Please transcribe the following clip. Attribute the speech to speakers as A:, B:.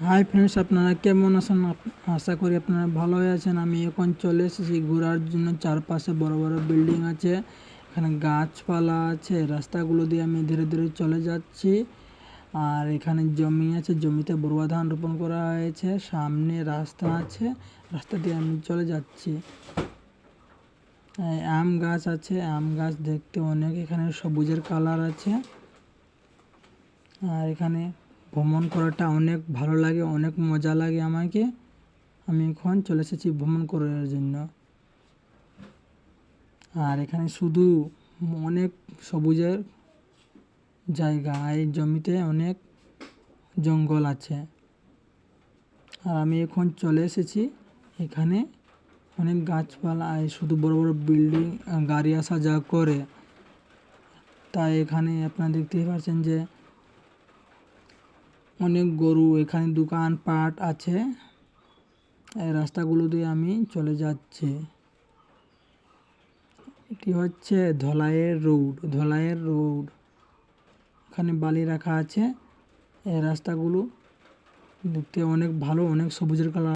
A: Hi friends আপনারা কেমন আছেন? আশা করি আপনারা ভালোই আছেন। আমি এখন চলে এসেছি ঘোরার জন্য। চারপাশে বড় বড় বিল্ডিং আছে। এখানে গাছপালা আছে। রাস্তাগুলো দিয়ে আমি ধীরে ধীরে চলে যাচ্ছি। আর এখানে জমি আছে। জমিতে বড়ুয়া ধান রোপণ করা হয়েছে। সামনে রাস্তা আছে। রাস্তা দিয়ে আমি চলে যাচ্ছি। আম গাছ আছে। আম গাছ দেখতে অনেক। এখানে সবুজের কালার আছে। আর এখানে ভ্রমণ করাটা অনেক ভালো লাগে, অনেক মজা লাগে আমাকে। আমি এখন চলে এসেছি ভ্রমণ করার জন্য। আর এখানে শুধু অনেক সবুজের জায়গা, এই জমিতে অনেক জঙ্গল আছে। আর আমি এখন চলে এসেছি, এখানে অনেক গাছপালা শুধু বড় বড় বিল্ডিং, গাড়ি আসা যাওয়া করে। তাই এখানে আপনারা দেখতেই পাচ্ছেন যে অনেক গরু, এখানে দোকান পাট আছে। এই রাস্তাগুলো দিয়ে আমি চলে যাচ্ছে। এটি হচ্ছে ধলাইয়ের রোড ধলাইয়ের রোড। এখানে বালি রাখা আছে। এই রাস্তাগুলো দেখতে অনেক ভালো, অনেক সবুজের কালার।